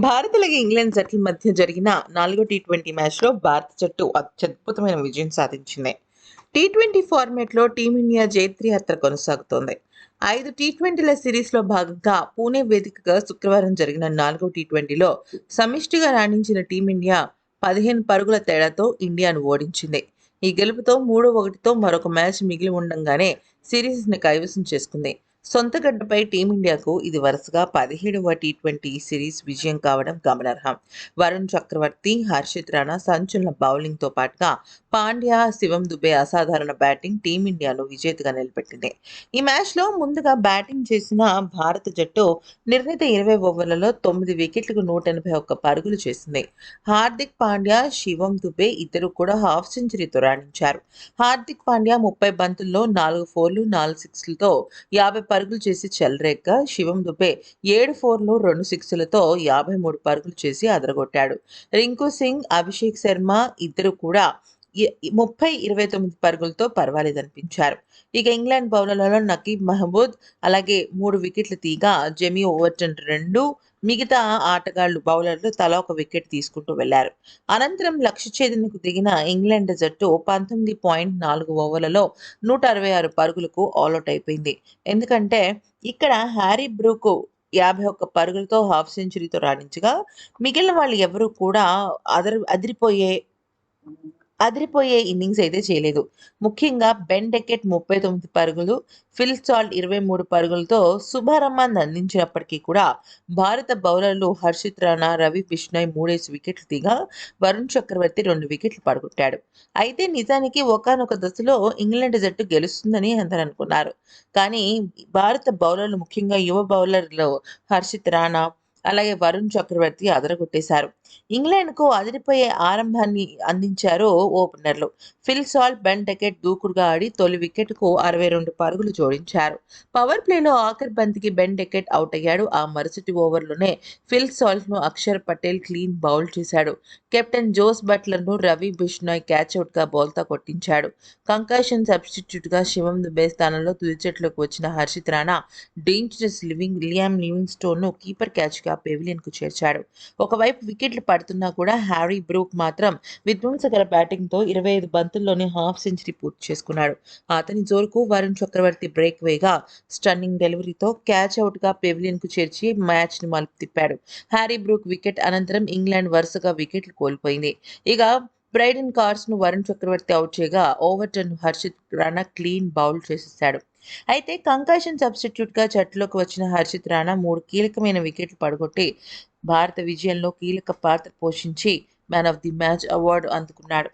భారత్ అలాగే ఇంగ్లాండ్ జట్ల మధ్య జరిగిన నాలుగో టీ ట్వంటీ మ్యాచ్లో భారత జట్టు అత్యద్భుతమైన విజయం సాధించింది. టీ ట్వంటీ ఫార్మాట్లో టీమిండియా జైత్రి యాత్ర కొనసాగుతోంది. ఐదు టీ ట్వంటీల సిరీస్లో భాగంగా పూణే వేదికగా శుక్రవారం జరిగిన నాలుగో టీ ట్వంటీలో సమిష్టిగా రాణించిన టీమిండియా పదిహేను పరుగుల తేడాతో ఇండియాను ఓడించింది. ఈ గెలుపుతో మూడో ఒకటితో మరొక మ్యాచ్ మిగిలి ఉండగానే సిరీస్ని కైవసం చేసుకుంది. సొంత గడ్డపై టీమిండియాకు ఇది వరుసగా పదిహేడవ టీ ట్వంటీ సిరీస్ విజయం కావడం గమనార్హం. వరుణ్ చక్రవర్తి హర్షిత్ రాణా సంచలన బౌలింగ్తో పాటుగా పాండ్యా శివం దుబే అసాధారణ బ్యాటింగ్ టీమిండియాను విజేతగా నిలబెట్టింది. ఈ మ్యాచ్లో ముందుగా బ్యాటింగ్ చేసిన భారత జట్టు నిర్ణీత ఇరవై ఓవర్లలో తొమ్మిది వికెట్లకు నూట ఎనభై ఒక్క పరుగులు చేసింది. హార్దిక్ పాండ్యా శివం దుబే ఇద్దరు కూడా హాఫ్ సెంచరీతో రాణించారు. హార్దిక్ పాండ్యా ముప్పై బంతుల్లో నాలుగు ఫోర్లు నాలుగు సిక్స్లతో యాభై పరుగులు చేసి చెలరేగ్గా శివం దుబే ఏడు ఫోర్లు రెండు సిక్స్లతో యాభై మూడు పరుగులు చేసి అదరగొట్టాడు. రింకు సింగ్ అభిషేక్ శర్మ ఇద్దరు కూడా ముప్పై ఇరవై తొమ్మిది పరుగులతో పర్వాలేదనిపించారు. ఇక ఇంగ్లాండ్ బౌలర్లలో నకీబ్ మహమూద్ అలాగే మూడు వికెట్లు తీగా జెమీ ఓవర్టన్ రెండు మిగతా ఆటగాళ్ళు బౌలర్లు తలా ఒక వికెట్ తీసుకుంటూ వెళ్ళారు. అనంతరం లక్ష్య ఛేదనకు దిగిన ఇంగ్లాండ్ జట్టు పంతొమ్మిది పాయింట్ నాలుగు ఓవర్లలో నూట అరవై ఆరు పరుగులకు ఆల్అౌట్ అయిపోయింది. ఎందుకంటే ఇక్కడ హ్యారీ బ్రూకు యాభై ఒక్క పరుగులతో హాఫ్ సెంచరీతో రాణించగా మిగిలిన వాళ్ళు ఎవరు కూడా అదర్ అదిరిపోయే అదిరిపోయే ఇన్నింగ్స్ అయితే చేయలేదు. ముఖ్యంగా బెన్ డెకెట్ ముప్పై తొమ్మిది పరుగులు ఫిల్ చాల్ట్ ఇరవై మూడు పరుగులతో శుభారంభాన్ని అందించినప్పటికీ కూడా భారత బౌలర్లు హర్షిత్ రాణా రవి బిష్నాయ్ మూడేసి వికెట్లు దిగా వరుణ్ చక్రవర్తి రెండు వికెట్లు పడగొట్టాడు. అయితే నిజానికి ఒకానొక దశలో ఇంగ్లాండ్ జట్టు గెలుస్తుందని అందరూ అనుకున్నారు. కానీ భారత బౌలర్లు ముఖ్యంగా యువ బౌలర్లు హర్షిత్ రాణా అలాగే వరుణ్ చక్రవర్తి అదరగొట్టేశారు. ఇంగ్లాండ్కు అదిరిపోయే ఆరంభాన్ని అందించారు ఓపెనర్లు. ఫిల్ సాల్ట్ బెన్ డెకెట్ దూకుడుగా ఆడి తొలి వికెట్కు అరవై రెండు పరుగులు జోడించారు. పవర్ ప్లేలో ఆఖరి బంతికి బెన్ డెకెట్ అవుట్ అయ్యాడు. ఆ మరుసటి ఓవర్లోనే ఫిల్ సాల్ట్ను అక్షర్ పటేల్ క్లీన్ బౌల్ చేశాడు. కెప్టెన్ జోస్ బట్లర్ను రవి బిష్నాయ్ క్యాచ్అవుట్గా బౌల్తో కొట్టించాడు. కంకాషన్ సబ్స్టిట్యూట్గా శివం దుబే స్థానంలో తుది జట్టులోకి వచ్చిన Harshit Rana dangerous Living Liam living స్టోన్ను కీపర్ క్యాచ్గా పెవిలియన్కు చేర్చాడు. ఒకవైపు వికెట్లు పడుతున్నా కూడా హ్యారీ బ్రూక్ మాత్రం విధ్వంసకర బ్యాటింగ్తో ఇరవై ఐదు బంతుల్లోనే హాఫ్ సెంచరీ పూర్తి చేసుకున్నాడు. అతని జోరుకు వరుణ్ చక్రవర్తి బ్రేక్ వేగా స్టన్నింగ్ డెలివరీతో క్యాచ్ అవుట్గా పెవిలియన్కు చేర్చి మ్యాచ్ని మలుపు తిప్పాడు. హ్యారీ బ్రూక్ వికెట్ అనంతరం ఇంగ్లాండ్ వరుసగా వికెట్లు కోల్పోయింది. ఇక బ్రైడెన్ కార్స్ను వరుణ్ చక్రవర్తి అవుట్ చేయగా Overton Harshit Rana clean bowl చేసేశాడు. అయితే కంకాషన్ సబ్స్టిట్యూట్గా జట్టులోకి వచ్చిన హర్షిత్ రాణా మూడు కీలకమైన వికెట్లు పడగొట్టి భారత విజయంలో కీలక పాత్ర పోషించి man of the match award అందుకున్నాడు.